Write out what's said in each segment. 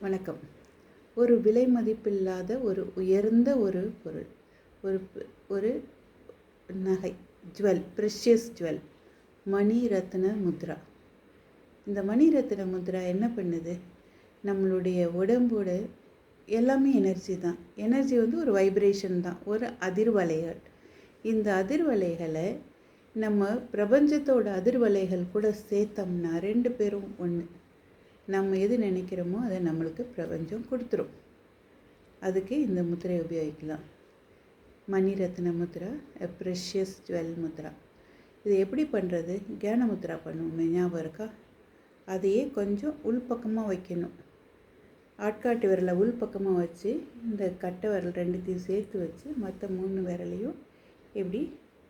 வணக்கம். ஒரு விலை மதிப்பில்லாத ஒரு உயர்ந்த ஒரு பொருள் ஒரு ஒரு நகை ஜுவல் ப்ரெஷியஸ் ஜுவல் மணி ரத்ன முத்ரா. இந்த மணி ரத்ன முத்ரா என்ன பண்ணுது? நம்மளுடைய உடம்போட எல்லாமே எனர்ஜி தான். எனர்ஜி வந்து ஒரு வைப்ரேஷன் தான் ஒரு அதிர்வலைகள். இந்த அதிர்வலைகளை நம்ம பிரபஞ்சத்தோட அதிர்வலைகள் கூட சேர்த்தோம்னா ரெண்டு பேரும் ஒன்று நம்ம எது நினைக்கிறோமோ அதை நம்மளுக்கு பிரபஞ்சம் கொடுத்துரும். அதுக்கு இந்த முத்திரையை உபயோகிக்கலாம். மணிரத்ன முத்ரா ப்ரெஷியஸ் ஜுவல் முத்ரா இது எப்படி பண்ணுறது கேன முத்ரா பண்ணுவோமே ஞாபகம் இருக்கா? அதையே கொஞ்சம் உள்பக்கமாக வைக்கணும். ஆட்காட்டு விரலை உள்பக்கமாக வச்சு இந்த கட்டை விரல் ரெண்டுத்தையும் சேர்த்து வச்சு மற்ற மூணு விரலையும் எப்படி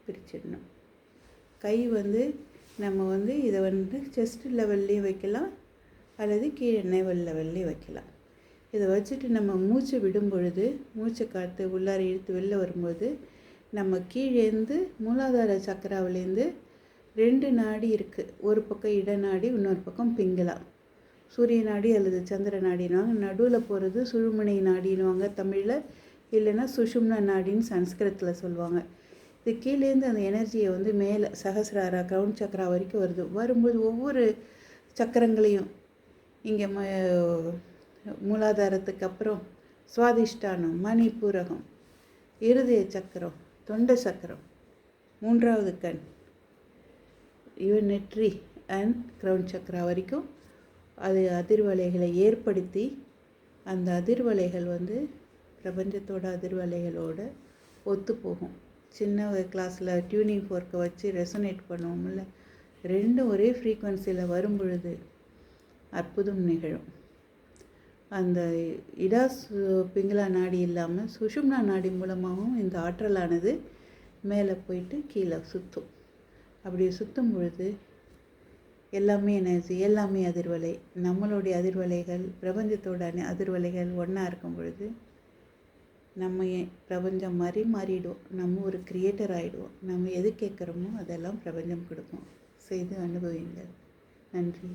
பிரிச்சிடணும். கை வந்து நம்ம வந்து இதை வந்து செஸ்ட் லெவல்லையும் வைக்கலாம். அல்லது கீழே நேவல் வெள்ளி வைக்கலாம். இதை வச்சுட்டு நம்ம மூச்சு விடும் பொழுது மூச்சை காற்று உள்ளார இழுத்து வெளில வரும்போது நம்ம கீழேருந்து மூலாதார சக்கராவிலேருந்து ரெண்டு நாடி இருக்குது ஒரு பக்கம் இட நாடி இன்னொரு பக்கம் பிங்களா. சூரிய நாடி அல்லது சந்திர நாடினுவாங்க நடுவில் போகிறது சுழுமுனை நாடினுவாங்க தமிழில். இல்லைன்னா சுஷும்னா நாடின்னு சன்ஸ்கிருதத்தில் சொல்லுவாங்க. இது கீழேருந்து அந்த எனர்ஜியை வந்து மேலே சகசிராரா கிரவுண்ட் சக்கரா வரைக்கும் வருது. வரும்போது ஒவ்வொரு சக்கரங்களையும் இங்கே ம மூலாதாரத்துக்கு அப்புறம் சுவாதிஷ்டானம் மணிப்பூரகம் இருதய சக்கரம் தொண்டை சக்கரம் மூன்றாவது கண். இவன் நெற்றி அண்ட் கிரவுண்ட் சக்கரா வரைக்கும் அது அதிர்வலைகளை ஏற்படுத்தி அந்த அதிர்வலைகள் வந்து பிரபஞ்சத்தோட அதிர்வலைகளோட ஒத்து போகும். சின்ன கிளாஸில் டியூனிங் ஃபோர்க்கை வச்சு ரெசனேட் பண்ணுவோம்ல ரெண்டும் ஒரே ஃப்ரீக்குவன்சியில் வரும் பொழுது அற்புதம் நிகழும். அந்த இடா சு- பிங்களா நாடி இல்லாமல் சுஷும்னா நாடி மூலமாகவும் இந்த ஆற்றலானது மேலே போயிட்டு கீழே சுற்றும் அப்படி சுற்றும் பொழுது எல்லாமே எனர்ஜி எல்லாமே அதிர்வலை நம்மளுடைய அதிர்வலைகள் பிரபஞ்சத்தோட அதிர்வலைகள் ஒன்றா இருக்கும் பொழுது நம்ம பிரபஞ்சம் மாதிரி மாறிடுவோம். நம்ம ஒரு கிரியேட்டர் ஆகிடுவோம் நம்ம எது கேட்குறோமோ அதெல்லாம் பிரபஞ்சம் கொடுக்கும். செய்து அனுபவிங்கள் நன்றி.